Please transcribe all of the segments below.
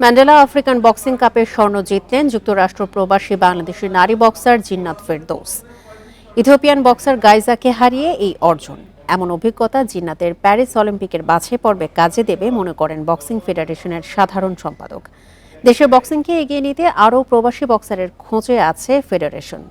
Mandela African boxing কাপে স্বর্ণ জিতলেন যুক্তরাষ্ট্র প্রবাসী বাংলাদেশের নারী boxer Jinnat Ferdous. Ethiopian boxer গাইজাকে হারিয়ে এই অর্জন। এমন অভিজ্ঞতা জিন্নাতের প্যারিস অলিম্পিকের বাছে পর্বে কাজে দেবে মনে করেন বক্সিং ফেডারেশনের সাধারণ সম্পাদক। দেশের বক্সিংকে এগিয়ে নিতে আরও প্রবাসী বক্সারের খোঁজে আছে ফেডারেশন।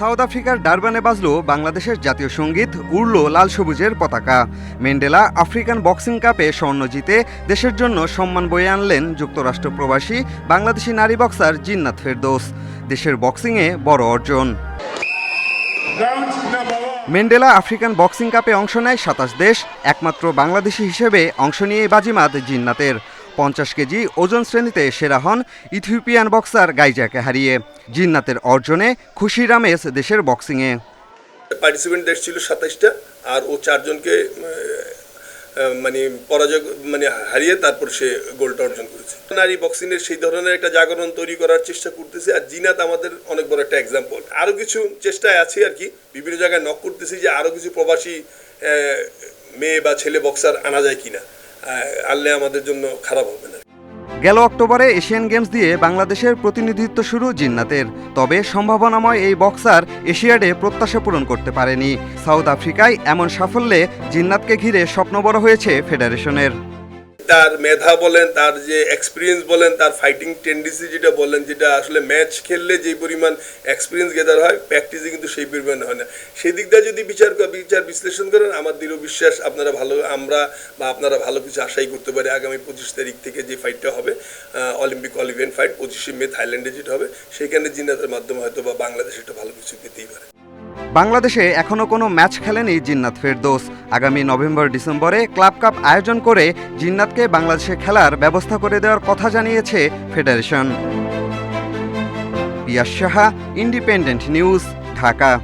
সাউথ আফ্রিকার ডারবানে বাজলো বাংলাদেশের জাতীয় সংগীত, উড়ল লাল সবুজের পতাকা। মেন্ডেলা আফ্রিকান বক্সিং কাপে স্বর্ণ জিতে দেশের জন্য সম্মান বয়ে আনলেন যুক্তরাষ্ট্র প্রবাসী, বাংলাদেশি নারী বক্সার জিন্নাত ফেরদোস। দেশের বক্সিংয়ে বড় অর্জন। মেন্ডেলা আফ্রিকান বক্সিং কাপে অংশ নেয় সাতাশ দেশ, একমাত্র বাংলাদেশি হিসেবে অংশ নিয়ে বাজিমাত জিন্নাতের। পঞ্চাশ কেজি ওজন শ্রেণীতে সেরা হন ইথিওপিয়ান বক্সার গাইজাকে হারিয়ে। জিন্নাতের অর্জনে খুশি রামেশ দেশের বক্সিংয়ে। পার্টিসিপেন্ট দেশ ছিল সাতাইশটা, আর ও চারজনকে মানে পরাজয় মানে হারিয়ে তারপর সে গোলটা অর্জন করেছে। নারী বক্সিংয়ের সেই ধরনের একটা জাগরণ তৈরি করার চেষ্টা করতেছে, আর জিনাত আমাদের অনেক বড় একটা এক্সাম্পল আরও কিছু চেষ্টায় আছে আর কি, বিভিন্ন জায়গায় নক করতেছি যে আরও কিছু প্রবাসী মেয়ে বা ছেলে বক্সার আনা যায় কিনা। আনলে আমাদের জন্য খারাপ হবে না। গেল অক্টোবরে এশিয়ান গেমস দিয়ে বাংলাদেশের প্রতিনিধিত্ব শুরু জিন্নাতের। তবে সম্ভাবনাময় এই বক্সার এশিয়াডে প্রত্যাশা পূরণ করতে পারেনি। সাউথ আফ্রিকায় এমন সাফল্যে জিন্নাতকে ঘিরে স্বপ্ন বড় হয়েছে ফেডারেশনের। তার মেধা বলেন, তার যে এক্সপিরিয়েন্স বলেন, তার ফাইটিং টেন্ডেন্সি যেটা বলেন, যেটা আসলে ম্যাচ খেললে যে পরিমাণ এক্সপিরিয়েন্স গেদার হয় প্র্যাকটিসে কিন্তু সেই পরিমাণ হয় না। সেই দিক দিয়ে যদি বিচার বিচার বিশ্লেষণ করেন, আমার দৃঢ় বিশ্বাস আপনারা ভালো, আমরা বা আপনারা ভালো কিছু আশাই করতে পারি আগামী পঁচিশ তারিখ থেকে যে ফাইটটা হবে অলিম্পিক অলিম্পিয়ান ফাইট পঁচিশে মে থাইল্যান্ডে যেটা হবে, সেখানে জিনাতের মাধ্যমে হয়তো বা বাংলাদেশ একটা ভালো কিছু পেতেই পারে। বাংলাদেশে এখনও কোনো ম্যাচ খেলেনি জিন্নাত ফেরদোস। আগামী নভেম্বর, ডিসেম্বরে ক্লাব কাপ আয়োজন করে জিন্নাতকে বাংলাদেশে খেলার ব্যবস্থা করে দেওয়ার কথা জানিয়েছে federation. Piyas Saha, independent news, Dhaka.